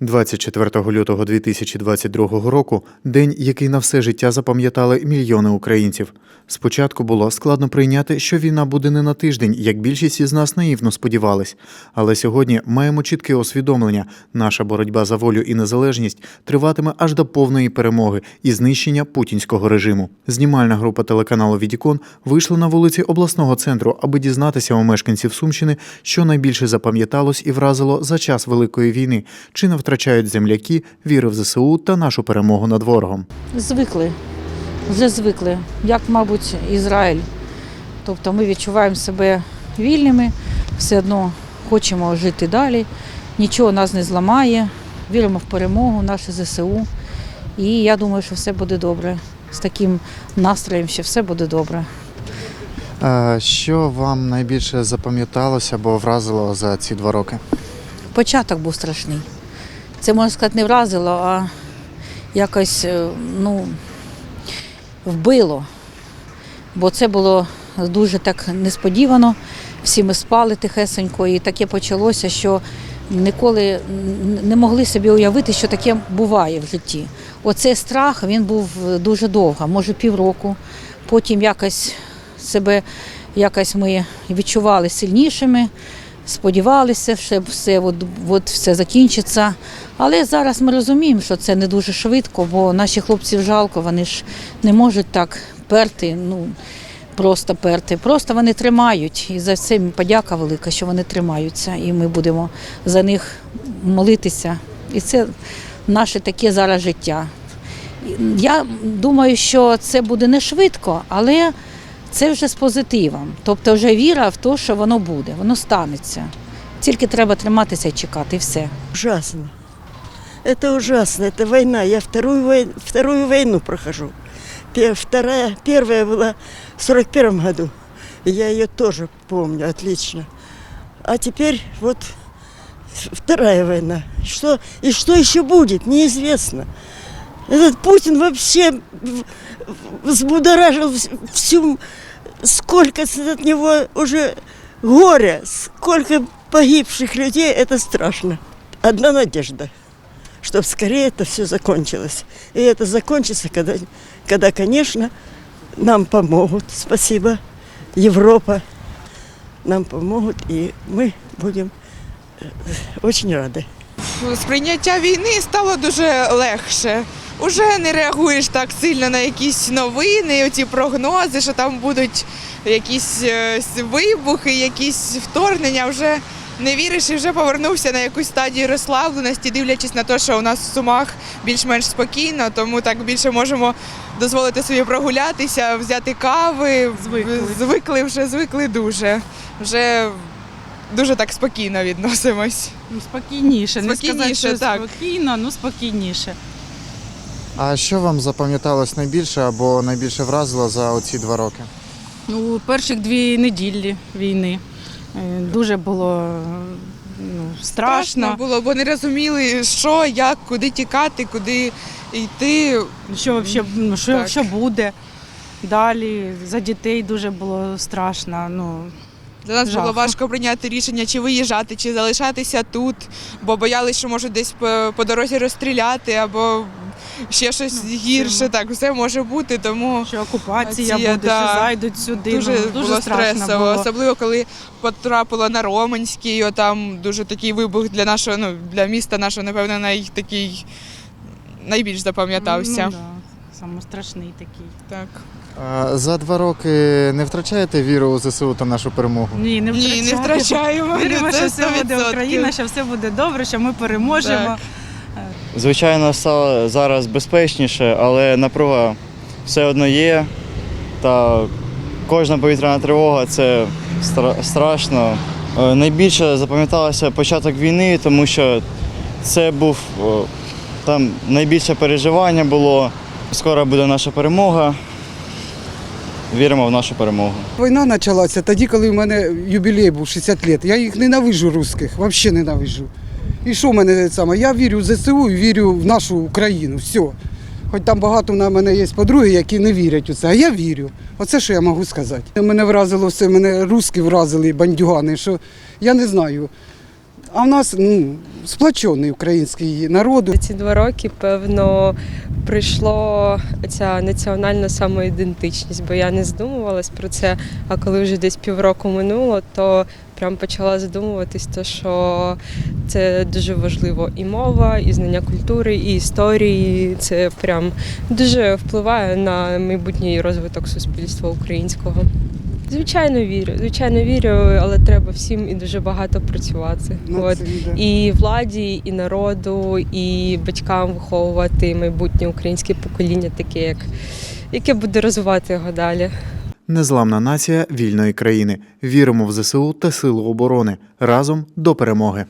24 лютого 2022 року день, який на все життя запам'ятали мільйони українців. Спочатку було складно прийняти, що війна буде не на тиждень, як більшість із нас наївно сподівались. Але сьогодні маємо чітке усвідомлення: наша боротьба за волю і незалежність триватиме аж до повної перемоги і знищення путінського режиму. Знімальна група телеканалу Відікон вийшла на вулиці обласного центру, аби дізнатися у мешканців Сумщини, що найбільше запам'яталось і вразило за час великої війни, чи не втрачають земляки віри в ЗСУ та нашу перемогу над ворогом. Звикли, вже звикли, як, мабуть, Ізраїль. Тобто ми відчуваємо себе вільними, все одно хочемо жити далі, нічого нас не зламає, віримо в перемогу, наше ЗСУ. І я думаю, що все буде добре. З таким настроєм, що все буде добре. Що вам найбільше запам'яталося або вразило за ці два роки? Початок був страшний. Це, можна сказати, не вразило, а якось е, ну, вбило. Бо це було дуже так несподівано. Всі ми спали тихесенько, і таке почалося, що ніколи не могли собі уявити, що таке буває в житті. Оцей страх він був дуже довго, може півроку. Потім якось себе якось ми відчували сильнішими, сподівалися, що все, от, от все закінчиться. Але зараз ми розуміємо, що це не дуже швидко, бо наші хлопців жалко, вони ж не можуть так перти, ну просто перти. Просто вони тримають. І за це подяка велика, що вони тримаються. І ми будемо за них молитися. І це наше таке зараз життя. Я думаю, що це буде не швидко, але це вже з позитивом. Тобто вже віра в те, що воно буде, воно станеться. Тільки треба триматися і чекати, і все. Ужасно. Это ужасно, это война. Я вторую, вой- вторую войну прохожу. Пе- Вторая, первая была в 41 году. И я ее тоже помню отлично. А теперь вот вторая война. Что, и что еще будет, неизвестно. Этот Путин вообще взбудоражил вс- всю... Сколько от него уже горя, сколько погибших людей, это страшно. Одна надежда, чтобы скорее это все закончилось. И это закончится, когда, когда, конечно, нам помогут. Спасибо. Европа нам помогут, и мы будем э, очень рады. Сприйняття війни стало дуже легше. Уже не реагуєш так сильно на якісь новини, оці прогнози, що там будуть якісь е, вибухи, якісь вторгнення. Вже не віриш і вже повернувся на якусь стадію розслабленості, дивлячись на те, що у нас в сумах більш-менш спокійно, тому так більше можемо дозволити собі прогулятися, взяти кави. Звикли. Звикли вже, звикли дуже. Вже дуже так спокійно відносимось. Ну, спокійніше. Не сказати, що так. спокійно, ну спокійніше. А що вам запам'яталось найбільше або найбільше вразило за оці два роки? Ну, перших дві неділі війни е, дуже було ну, страшно. страшно було, бо не розуміли, що, як, куди тікати, куди йти. Що, вообще, ну, що, що буде далі. За дітей дуже було страшно. Ну, Для нас Жах. було важко прийняти рішення, чи виїжджати, чи залишатися тут, бо боялися, що можуть десь по, по дорозі розстріляти або ще щось Ну, гірше. Так, все може бути, тому що окупація Оці, буде, да. що зайдуть сюди. дуже, ну, дуже було стресово. було. Особливо коли потрапила на Романський, там дуже такий вибух для нашого, ну для міста нашого, напевно, най, такий найбільш запам'ятався. Ну, да. Саме страшний такий. Так. За два роки не втрачаєте віру у ЗСУ та нашу перемогу? Ні, не Ні, не втрачаємо. втрачаємо. Віримо, що все буде Україна, що все буде добре, що ми переможемо. Так. Звичайно, стало зараз безпечніше, але напруга все одно є. Та кожна повітряна тривога це стра- страшно. Е, Найбільше запам'яталося початок війни, тому що це був там найбільше переживання було. Скоро буде наша перемога. Віримо в нашу перемогу. Війна почалася тоді, коли в мене юбілей був 60 років. Я їх ненавижу русських, взагалі ненавижу. І що в мене саме? Я вірю в ЗСУ і вірю в нашу Україну. Все. Хоч там багато на мене є подруги, які не вірять у це, а я вірю. Оце що я можу сказати. Мене вразило все, мене руски вразили, бандюгани, що я не знаю. А в нас ну, сплочений український народ. Ці два роки, певно, прийшло ця національна самоідентичність, бо я не задумувалась про це. А коли вже десь півроку минуло, то прям почала задумуватись, то що це дуже важливо і мова, і знання культури, і історії. Це прям дуже впливає на майбутній розвиток суспільства українського. Звичайно, вірю. Звичайно, вірю, але треба всім і дуже багато працювати. Ну, От. це. І владі, і народу, і батькам виховувати майбутнє українське покоління, таке, як яке буде розвивати його далі. Незламна нація вільної країни. Віримо в ЗСУ та Силу оборони. Разом до перемоги.